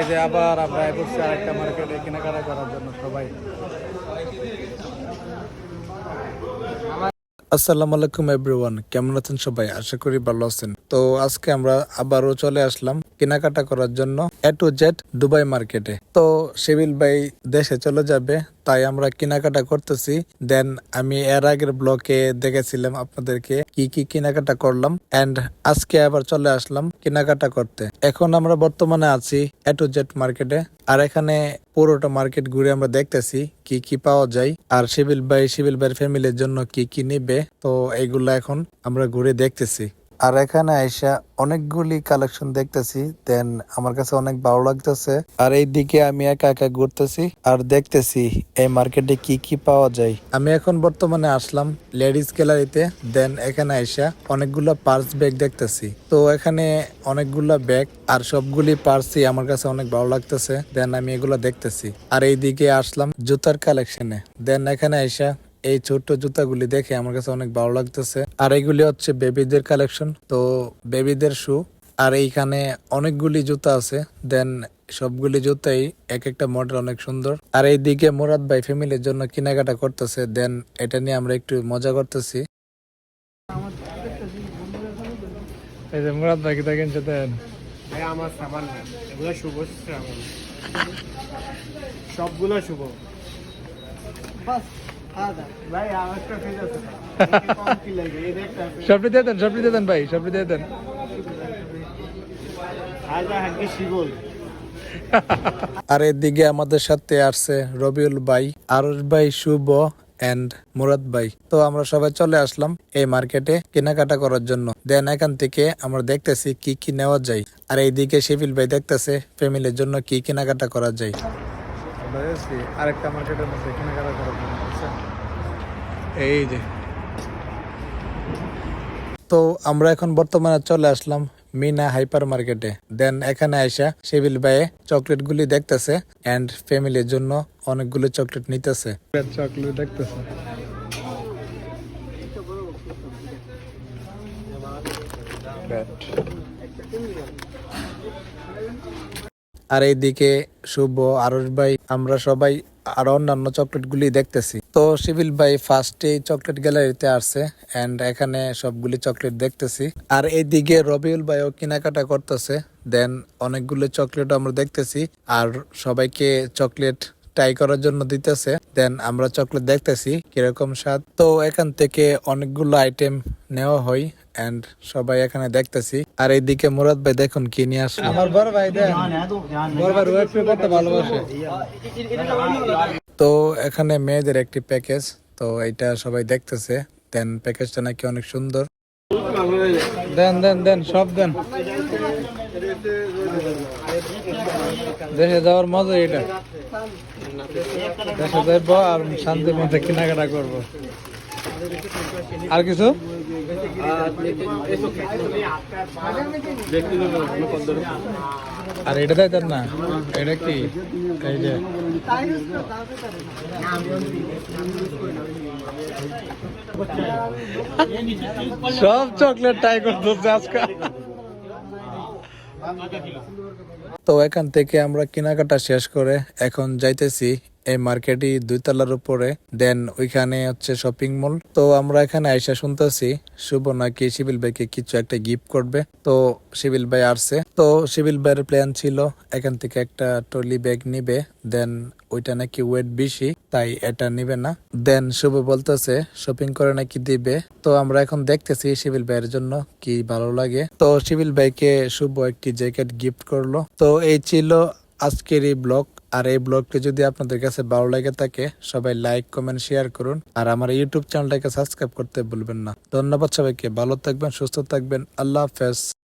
এই যে আবার আমরা করছি আরেকটা মার্কেটে কেনাকাটা করার জন্য সবাই। আসসালামু আলাইকুম এভরিওয়ান কেমন আছেন সবাই? আশা করি ভালো আছেন। তো আজকে আমরা আবারও চলে আসলাম কেনাকাটা করার জন্য এ টু জেড দুবাই মার্কেটে তো সেবিল ভাই দেশে চলে যাবে তাই আমরা কেনাকাটা করতেছি। দেন আমি এর আগের ব্লকে দেখেছিলাম আপনাদেরকে কি কি কেনাকাটা করলাম। এন্ড আজকে আবার চলে আসলাম কেনাকাটা করতে। এখন আমরা বর্তমানে আছি এ টু জেড মার্কেটে আর এখানে পুরোটা মার্কেট ঘুরে আমরা দেখতেছি কি কি পাওয়া যায়। আর শিবিল ভাই শিবিল ভাইয়ের ফ্যামিলির জন্য কি কি নিবে। তো এইগুলা এখন আমরা ঘুরে দেখতেছি। আর এখানে আইসা অনেকগুলি কালেকশন দেখতেছি দেন আমার কাছে অনেক ভালো লাগতেছে। আর এই দিকে আমি একা একা ঘুরতেছি আর দেখতেছি এই মার্কেটে কি কি পাওয়া যায়। আমি এখন বর্তমানে আসলাম লেডিস গ্যালারিতে দেন এখানে আইসা অনেকগুলো পার্স ব্যাগ দেখতেছি। তো এখানে অনেকগুলো ব্যাগ আর সবগুলি পার্সই আমার কাছে অনেক ভালো লাগতেছে দেন আমি এগুলো দেখতেছি। আর এই দিকে আসলাম জুতার কালেকশনে দেন এখানে আইসা এই ছোট্ট জুতাগুলি দেখে আমার কাছে অনেক ভালো লাগতেছে। আর এগুলি হচ্ছে বেবিদের কালেকশন তো বেবিদের শু আর এইখানে অনেকগুলি জুতা আছে দেন সবগুলি জুতাই এক একটা মডেল অনেক সুন্দর। আর এইদিকে মুরাদ ভাই ফ্যামিলির জন্য কেনাকাটা করতেছে দেন এটা নিয়ে আমরা একটু মজা করতেছি। এই যে মুরাদ ভাই কি দেখেন দেন ভাই আমার সামান না এগুলো শুভ সবগুলো শুভ। বাস। ভাই সবটি দিয়ে দেন সবটি দিয়ে দেন সবটি দিয়ে দেন। আর এদিকে আমাদের সাথে আসছে রবিউল ভাই আরস ভাই শুভ এন্ড মুরাদ ভাই। তো আমরা সবাই চলে আসলাম এই মার্কেটে কেনাকাটা করার জন্য। দেন এখান থেকে আমরা দেখতেছি কি কি নেওয়া যায়। আর এইদিকে শিবিল ভাই দেখতেছে ফ্যামিলির জন্য কি কেনাকাটা করা যায়। আরেকটা মার্কেটের মধ্যে কেনাকাটা জন্য এই যে তো আমরা এখন বর্তমানে চলে আসলাম মিনা হাইপার মার্কেটে দেন এখানে আইসা শিবিল ভাইয়ে চকলেট গুলি দেখতেছে এন্ড ফ্যামিলির জন্য অনেকগুলো চকলেট নিতেছে। চকলেট দেখতেছে। আর এইদিকে শুভ আরস ভাই আমরা সবাই আর অন্যান্য চকলেট গুলি দেখতেছি। তো সিভিল ভাই ফার্স্টে চকলেট গ্যালারিতে আসছে এন্ড এখানে সবগুলি চকলেট দেখতেছি। আর এইদিকে রবিউল ভাইও কেনাকাটা করতেছে দেন অনেকগুলো চকলেট আমরা দেখতেছি। আর সবাইকে চকলেট ট্রাই করার জন্য দিতেছে দেন আমরা চকলেট দেখতেছি, কীরকম স্বাদ। তো এখান থেকে অনেকগুলো আইটেম নেওয়া হয় এন্ড সবাই এখানে দেখতেছি। আর এইদিকে মুরাদ ভাই দেখুন কি নিয়ে আসলো। আমার বড় ভাই দেন বড় ভাই ওয়েট করতে ভালোবাসে। তো এখানে মেয়েদের একটি প্যাকেজ তো এটা সবাই দেখতেছে। দেন প্যাকেজটা নাকি অনেক সুন্দর। দেন দেন দেন সব দেন। দেশে যাওয়ার মজা এটা। দেশে যাইব আর শান্তির মধ্যে কেনাকাটা করব। আর কিছু? আর এটা দেন না? এটা কি? যে। সব চকলেট ট্রাই করতেছে আজকে। তো এখান থেকে আমরা কেনাকাটা শেষ করে এখন যাইতেছি এই মার্কেটই দুই তলার উপরে, দেন ওইখানে হচ্ছে শপিং মল তো আমরা এখানে আইসা শুনতেছি, শুভ নাকি শিবিল ভাইকে কিছু একটা গিফট করবে। তো শিবিল ভাই আসছে। তো শিবিল ভাইয়ের প্ল্যান ছিল, এখান থেকে একটা ট্রলি ব্যাগ নিবে, দেন ওইটা নাকি ওয়েট বেশি, তাই এটা নিবে না। দেন শুভ বলতেছে শপিং করে নাকি দিবে। তো আমরা এখন দেখতেছি শিবিল ভাইয়ের জন্য কি ভালো লাগে। তো শিবিল ভাইকে শুভ একটি জ্যাকেট গিফট করল। তো এই ছিল আজকের এই ব্লগ আর এই ব্লগটি যদি আপনাদের কাছে ভালো লাগে থাকে, সবাই লাইক কমেন্ট শেয়ার করুন। আর আমার ইউটিউব চ্যানেলটাকে সাবস্ক্রাইব করতে ভুলবেন না। ধন্যবাদ সবাইকে। ভালো থাকবেন, সুস্থ থাকবেন। আল্লাহ হাফেজ।